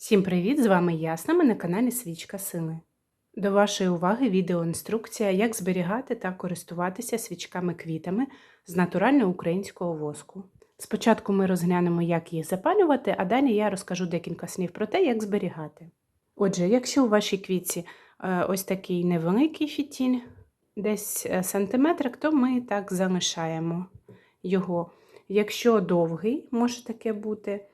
Всім привіт! З вами Ясна, ми на каналі Свічка Сили. До вашої уваги відеоінструкція, як зберігати та користуватися свічками-квітами з натурального українського воску. Спочатку ми розглянемо, як їх запалювати, а далі я розкажу декілька слів про те, як зберігати. Отже, якщо у вашій квітці е, ось такий невеликий фітіль, десь е, сантиметрик, то ми так залишаємо його. Якщо довгий, може таке бути,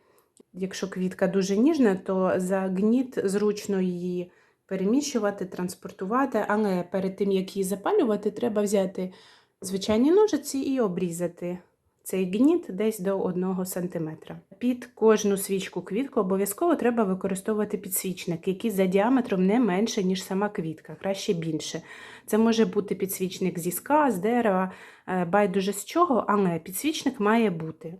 Якщо квітка дуже ніжна, то за гніт зручно її переміщувати, транспортувати, але перед тим, як її запалювати, треба взяти звичайні ножиці і обрізати цей гніт десь до 1 см. Під кожну свічку квітку обов'язково треба використовувати підсвічник, який за діаметром не менше, ніж сама квітка, краще більше. Це може бути підсвічник зі ска, з дерева, е, байдуже з чого, але підсвічник має бути.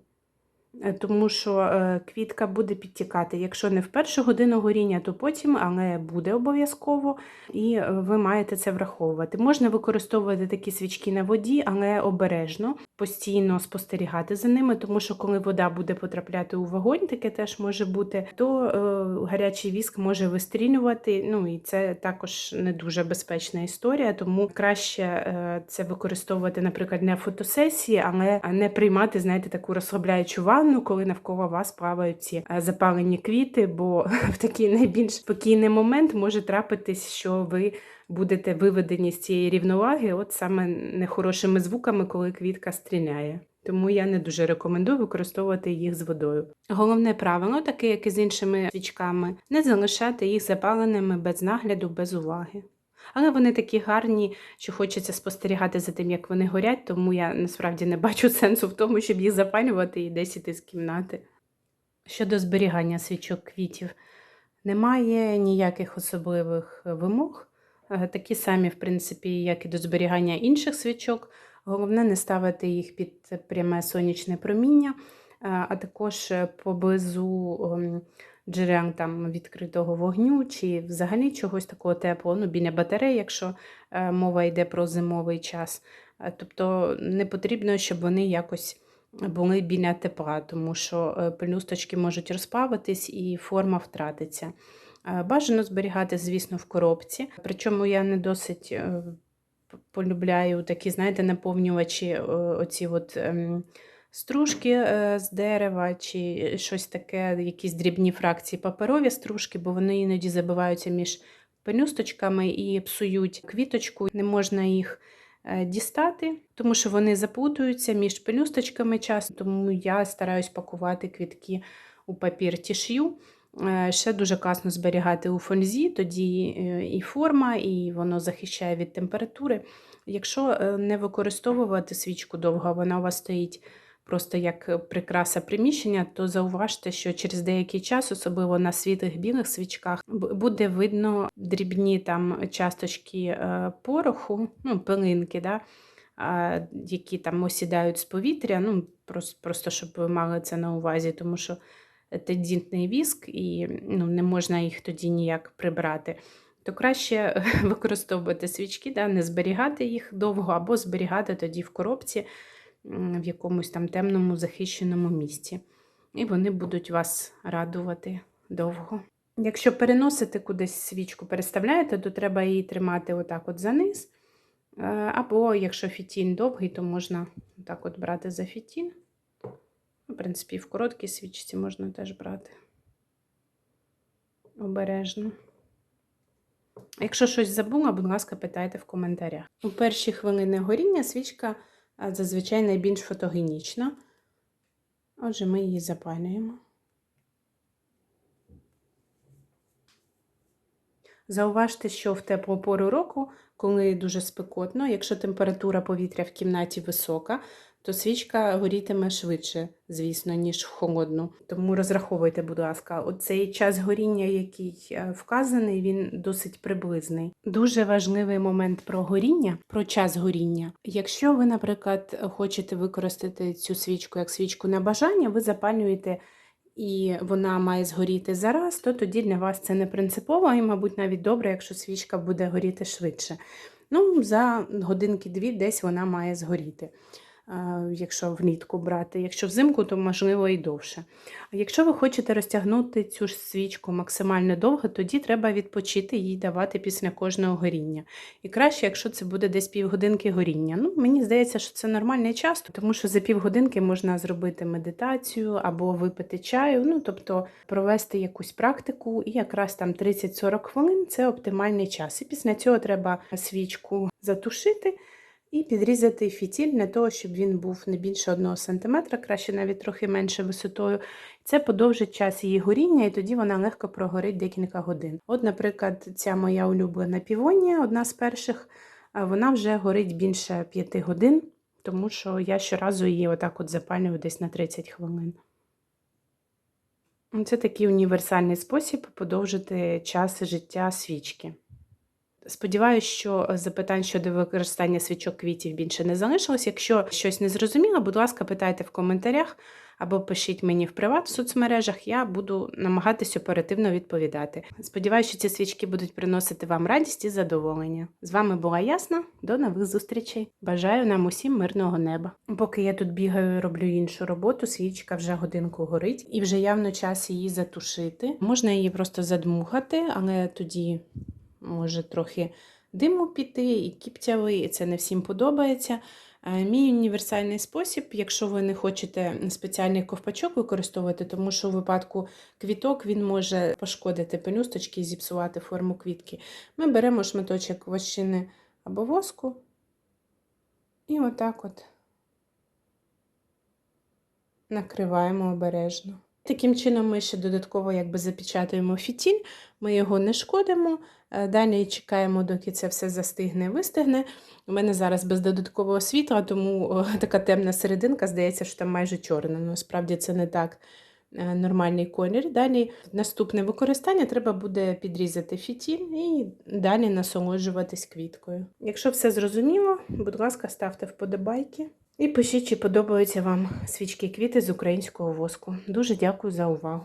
Е, тому що е, квітка буде підтікати. Якщо не в першу годину горіння, то потім, але буде обов'язково, і е, ви маєте це враховувати. Можна використовувати такі свічки на воді, але обережно, постійно спостерігати за ними, тому що коли вода буде потрапляти у вогонь, таке теж може бути, то е, гарячий віск може вистрілювати. Ну і це також не дуже безпечна історія, тому краще е, це використовувати, наприклад, не фотосесії, але не приймати, знаєте, таку розслабляючу ванну, коли навколо вас плавають ці е, запалені квіти, бо в такий найбільш спокійний момент може трапитись, що ви будете виведені з цієї рівноваги, от саме нехорошими звуками, коли квітка стріляє. Тому я не дуже рекомендую використовувати їх з водою. Головне правило, таке як і з іншими свічками, не залишати їх запаленими без нагляду, без уваги. Але вони такі гарні, що хочеться спостерігати за тим, як вони горять, тому я насправді не бачу сенсу в тому, щоб їх запалювати і десь іти з кімнати. Щодо зберігання свічок квітів, немає ніяких особливих вимог, такі самі, в принципі, як і до зберігання інших свічок. Головне не ставити їх під пряме сонячне проміння, е, а також поблизу ем, джерел там, відкритого вогню чи взагалі чогось такого теплого, ну, біля батарей, якщо е, мова йде про зимовий час. Тобто не потрібно, щоб вони якось були біля тепла, тому що пелюсточки можуть розплавитись і форма втратиться. Бажано зберігати, звісно, в коробці. Причому я не досить е, полюбляю такі, знаєте, наповнювачі е, оці от ем, стружки е, з дерева, чи щось таке, якісь дрібні фракції паперові стружки, бо вони іноді забиваються між пелюсточками і псують квіточку, не можна їх. Дістати, тому що вони заплутуються між пелюсточками часто, тому я стараюсь пакувати квітки у папір тіш'ю. Е, ще дуже класно зберігати у фользі, тоді е, і форма, і воно захищає від температури. Якщо е, не використовувати свічку довго, вона у вас стоїть просто як прикраса приміщення, то зауважте, що через деякий час, особливо на світлих білих свічках, буде видно дрібні там часточки пороху, ну, пилинки, да, які там осідають з повітря. ну, Просто, просто щоб ви мали це на увазі, тому що тендітний віск, і ну, не можна їх тоді ніяк прибрати, то краще використовувати свічки, да, не зберігати їх довго, або зберігати тоді в коробці в якомусь там темному захищеному місці. І вони будуть вас радувати довго. Якщо переносити кудись свічку, переставляєте, то треба її тримати отак от за. Е, або якщо фітін довгий, то можна так от брати за фітін. В принципі, в короткій свічці можна теж брати обережно. Якщо щось забула, будь ласка, питайте в коментарях. У перші хвилини горіння свічка зазвичай найбільш фотогенічна. Отже, ми її запалюємо. Зауважте, що в теплу пору року, коли дуже спекотно, якщо температура повітря в кімнаті висока, то свічка горітиме швидше, звісно, ніж в холодну. Тому розраховуйте, будь ласка, оцей час горіння, який е, вказаний, він досить приблизний. Дуже важливий момент про горіння, про час горіння. Якщо ви, наприклад, хочете використати цю свічку як свічку на бажання, ви запалюєте. І вона має згоріти зараз, то тоді для вас це не принципово, і, мабуть, навіть добре, якщо свічка буде горіти швидше. Ну, За годинки-дві десь вона має згоріти. Е, якщо влітку брати. Якщо взимку, то можливо і довше. А якщо ви хочете розтягнути цю ж свічку максимально довго, тоді треба відпочити їй давати після кожного горіння. І краще, якщо це буде десь півгодинки горіння. Ну, мені здається, що це нормальний час, тому що за півгодинки можна зробити медитацію або випити чаю, ну тобто провести якусь практику, і якраз там 30-40 хвилин це оптимальний час. І після цього треба свічку затушити. І підрізати фітіль для того, щоб він був не більше 1 см, краще навіть трохи менше висотою. Це подовжить час її горіння, і тоді вона легко прогорить декілька годин. От, наприклад, ця моя улюблена півонія, одна з перших, вона вже горить більше 5 годин, тому що я щоразу її отак от запалюю десь на 30 хвилин. Це такий універсальний спосіб подовжити час життя свічки. Сподіваюсь, що запитань щодо використання свічок квітів більше не залишилось. Якщо щось не зрозуміло, будь ласка, питайте в коментарях або пишіть мені в приват в соцмережах, я буду намагатись оперативно відповідати. Сподіваюся, що ці свічки будуть приносити вам радість і задоволення. З вами була Ясна, до нових зустрічей. Бажаю нам усім мирного неба. Поки я тут бігаю і роблю іншу роботу, свічка вже годинку горить і вже явно час її затушити. Можна її просто задмухати, але тоді може трохи диму піти і кіптявий, і це не всім подобається. Е, Мій універсальний спосіб, якщо ви не хочете спеціальний ковпачок використовувати, тому що у випадку квіток він може пошкодити пелюсточки і зіпсувати форму квітки. Ми беремо шматочок вощини або воску і отак от накриваємо обережно. Таким чином ми ще додатково якби запечатуємо фітіль, ми його не шкодимо. Е, Далі чекаємо, доки це все застигне, вистигне. У мене зараз без додаткового світла, тому така темна серединка, здається, що там майже чорна. Насправді це не так е, нормальний колір. Далі наступне використання треба буде підрізати фітіль і далі насолоджуватись квіткою. Якщо все зрозуміло, будь ласка, ставте вподобайки. І пишіть, чи подобаються вам свічки квіти з українського воску. Дуже дякую за увагу.